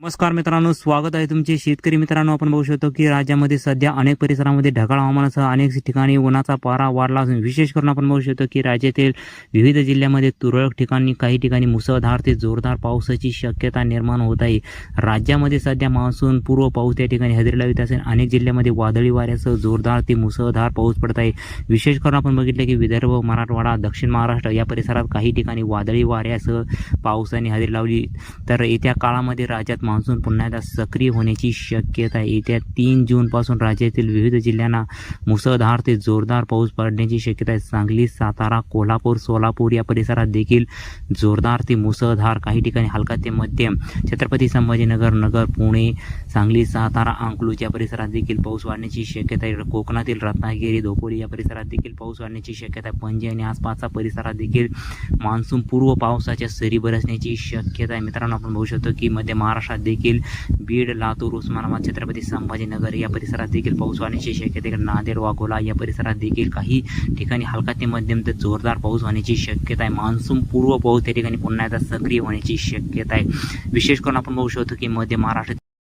नमस्कार मित्रांनो स्वागत आहे तुमचे शेतकरी मित्रांनो. आपण बघू शकतो की राज्यामध्ये सध्या अनेक परिसरामध्ये ढगाळ हवामानासह अनेक ठिकाणी उन्हाचा पारा वाढला असून विशेष करून आपण बघू शकतो की राज्यातील विविध जिल्ह्यामध्ये तुरळक ठिकाणी काही ठिकाणी मुसळधार ते जोरदार पावसाची शक्यता निर्माण होत आहे. राज्यामध्ये सध्या मान्सून पूर्व पाऊस त्या ठिकाणी हजेरी लावित असेल अनेक जिल्ह्यामध्ये वादळी वाऱ्यासह जोरदार ते मुसळधार पाऊस पडत आहे. विशेष करून आपण बघितलं की विदर्भ मराठवाडा दक्षिण महाराष्ट्र या परिसरात काही ठिकाणी वादळी वाऱ्यासह पावसाने हजेरी लावली. तर येत्या काळामध्ये राज्यात मान्सून पुन्हा एकदा सक्रिय होण्याची शक्यता आहे. येत्या तीन जूनपासून राज्यातील विविध जिल्ह्यांना मुसळधार ते जोरदार पाऊस पडण्याची शक्यता आहे. सांगली सातारा कोल्हापूर सोलापूर या परिसरात देखील जोरदार ते मुसळधार काही ठिकाणी हलका ते मध्यम. छत्रपती संभाजीनगर नगर पुणे सांगली सातारा अंकलूज या परिसरात देखील पाऊस वाढण्याची शक्यता आहे. कोकणातील रत्नागिरी धोपोली या परिसरात देखील पाऊस वाढण्याची शक्यता आहे. पणजी आणि आसपासच्या परिसरात देखील मान्सून पूर्व पावसाच्या सरी बरसण्याची शक्यता आहे. मित्रांनो आपण बघू शकतो की मध्य महाराष्ट्रात देखील बीड लातूर उस्मानाबाद छत्रपती संभाजीनगर या परिसरात देखील पाऊस होण्याची शक्यता नांदेड वाघोला या परिसरात देखील काही ठिकाणी हलका ते मध्यम ते जोरदार पाऊस होण्याची शक्यता आहे. मान्सून पूर्व पाऊस त्या ठिकाणी पुन्हा एकदा सक्रिय होण्याची शक्यता आहे. विशेष करून आपण बघू शकतो की मध्य महाराष्ट्र